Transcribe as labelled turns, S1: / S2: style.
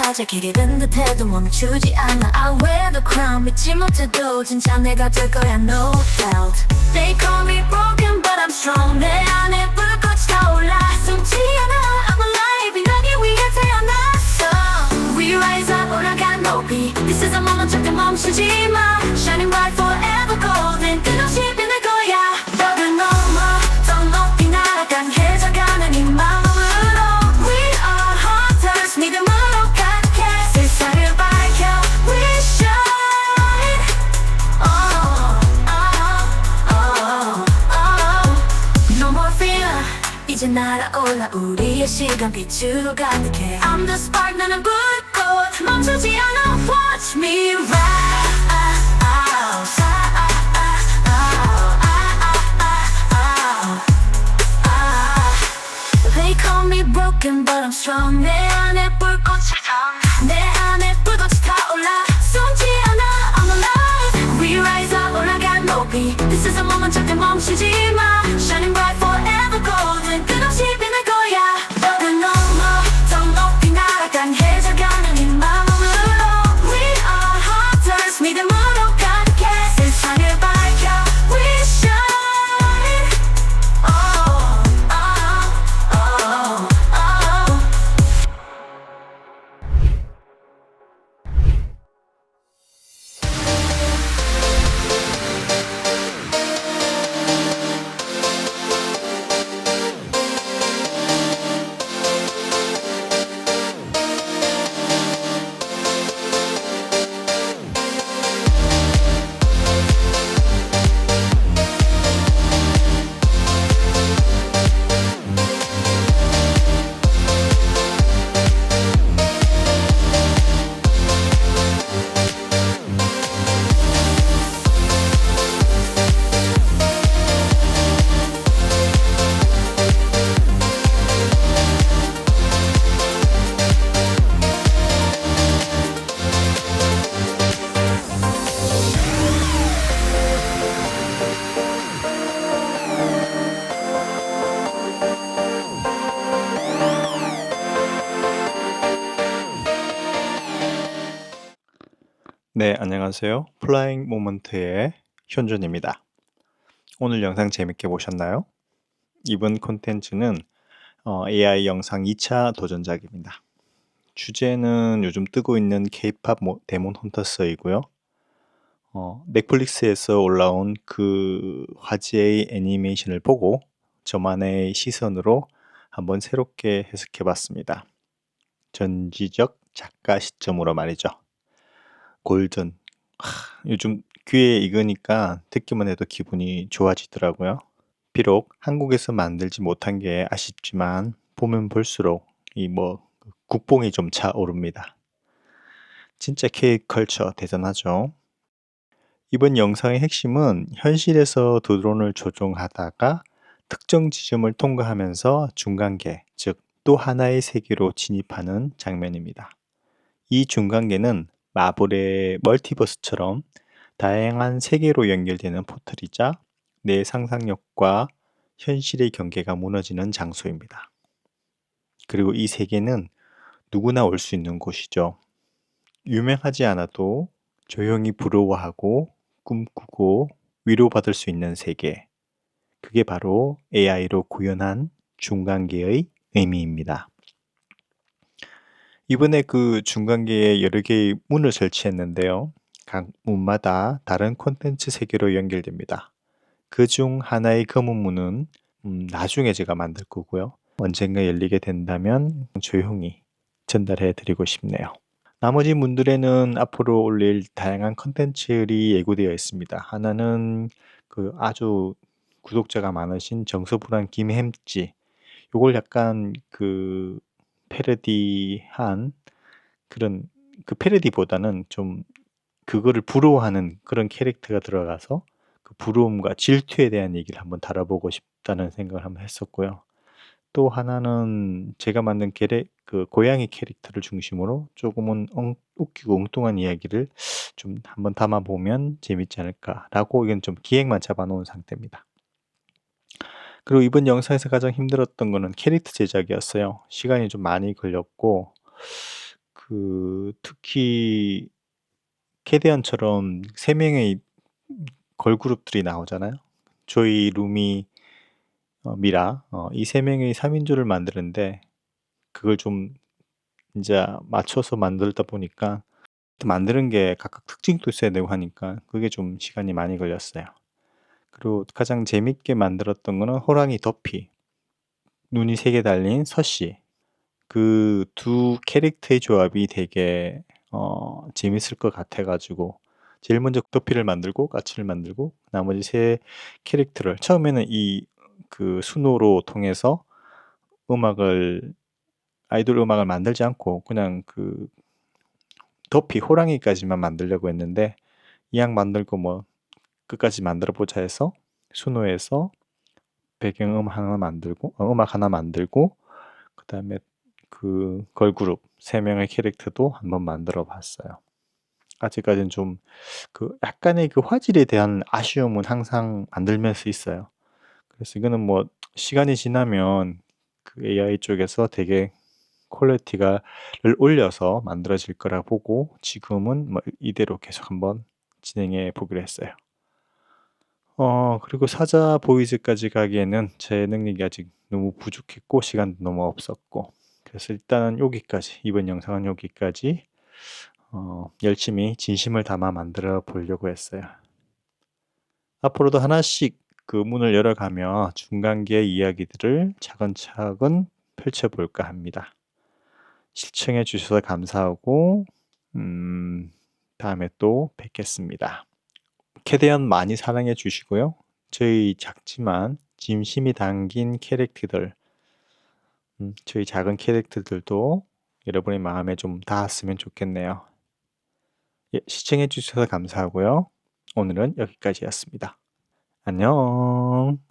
S1: 빛이 찾아 길이 든 듯해도 멈추지 않아 I wear the crown 믿지 못해도 진짜 내가 될 거야 no doubt They call me broken but I'm strong 내 안에 불꽃이 타올라 숨지 않아 I'm alive 이 나기 위해 태어났어 We rise up 올라간 높이 This is a moment 절대 멈추지 마 이제 날아올라 우리의 시간 빛으로 가득해 I'm the spark 나는 불꽃 멈추지 않아 Watch me rise They call me broken but I'm strong 내 안에 불
S2: 네, 안녕하세요. 플라잉 모먼트의 현준입니다. 오늘 영상 재밌게 보셨나요? 이번 콘텐츠는 어, AI 영상 2차 도전작입니다. 주제는 요즘 뜨고 있는 K-팝 데몬 헌터스이고요. 어, 넷플릭스에서 올라온 그 화제의 애니메이션을 보고 저만의 시선으로 한번 새롭게 해석해 봤습니다. 전지적 작가 시점으로 말이죠. 골든. 하, 요즘 귀에 익으니까 듣기만 해도 기분이 좋아지더라고요. 비록 한국에서 만들지 못한 게 아쉽지만 보면 볼수록 이 뭐 국뽕이 좀 차오릅니다. 진짜 K-컬처 대단하죠. 이번 영상의 핵심은 현실에서 드론을 조종하다가 특정 지점을 통과하면서 중간계, 즉 또 하나의 세계로 진입하는 장면입니다. 이 중간계는 마블의 멀티버스처럼 다양한 세계로 연결되는 포털이자 내 상상력과 현실의 경계가 무너지는 장소입니다. 그리고 이 세계는 누구나 올 수 있는 곳이죠. 유명하지 않아도 조용히 부러워하고 꿈꾸고 위로받을 수 있는 세계. 그게 바로 AI로 구현한 중간계의 의미입니다. 이번에 그 중간계에 여러 개의 문을 설치했는데요. 각 문마다 다른 콘텐츠 세계로 연결됩니다. 그 중 하나의 검은 문은 음, 나중에 제가 만들 거고요. 언젠가 열리게 된다면 조용히 전달해 드리고 싶네요. 나머지 문들에는 앞으로 올릴 다양한 컨텐츠들이 예고되어 있습니다. 하나는 그 아주 구독자가 많으신 정서불안 김햄찌 요걸 약간 그 패러디한 그런 그 패러디보다는 좀 그거를 부러워하는 그런 캐릭터가 들어가서 그 부러움과 질투에 대한 얘기를 한번 다뤄보고 싶다는 생각을 한번 했었고요. 또 하나는 제가 만든 게레, 그 고양이 캐릭터를 중심으로 조금은 엉, 웃기고 엉뚱한 이야기를 좀 한번 담아보면 재밌지 않을까라고 이건 좀 기획만 잡아놓은 상태입니다. 그리고 이번 영상에서 가장 힘들었던 거는 캐릭터 제작이었어요. 시간이 좀 많이 걸렸고 그 특히 캐대언처럼 3 명의 걸그룹들이 나오잖아요. 조이, 루미, 어 미라 어이3 명의 3인조를 만드는데 그걸 좀 인자 맞춰서 만들다 보니까 또 만드는 게 각각 특징도 있어야 되고 하니까 그게 좀 시간이 많이 걸렸어요. 그리고 가장 재밌게 만들었던 거는 호랑이 더피. 눈이 3개 달린 서씨. 그 두 캐릭터의 조합이 되게 어 재밌을 것 같아 가지고 제일 먼저 더피를 만들고 까치를 만들고 나머지 3 캐릭터를 처음에는 이 그 수노로 통해서 음악을 아이돌 음악을 만들지 않고 그냥 그 더피 호랑이까지만 만들려고 했는데 이왕 만들고 뭐 끝까지 만들어 보자 해서 수노에서 배경음악 하나 만들고 어 음악 하나 만들고 그 다음에 그 걸그룹 3 명의 캐릭터도 한번 만들어 봤어요. 아직까지는 좀 그 약간의 그 화질에 대한 아쉬움은 항상 만들면서 있어요. 그래서 이거는 뭐 시간이 지나면 그 AI 쪽에서 되게 퀄리티가 를 올려서 만들어질 거라 보고 지금은 뭐 이대로 계속 한번 진행해 보기로 했어요. 어 그리고 사자 보이즈까지 가기에는 제 능력이 아직 너무 부족했고 시간도 너무 없었고 그래서 일단은 요기까지 이번 영상은 요기까지 어 열심히 진심을 담아 만들어 보려고 했어요. 앞으로도 하나씩 그 문을 열어가며 중간기의 이야기들을 차근차근 펼쳐 볼까 합니다. 시청해 주셔서 감사하고 음 다음에 또 뵙겠습니다. 캐대언 많이 사랑해 주시고요. 저희 작지만 진심이 담긴 캐릭터들 음 저희 작은 캐릭터들도 여러분의 마음에 좀 닿았으면 좋겠네요. 예 시청해 주셔서 감사하고요. 오늘은 여기까지였습니다. 안녕.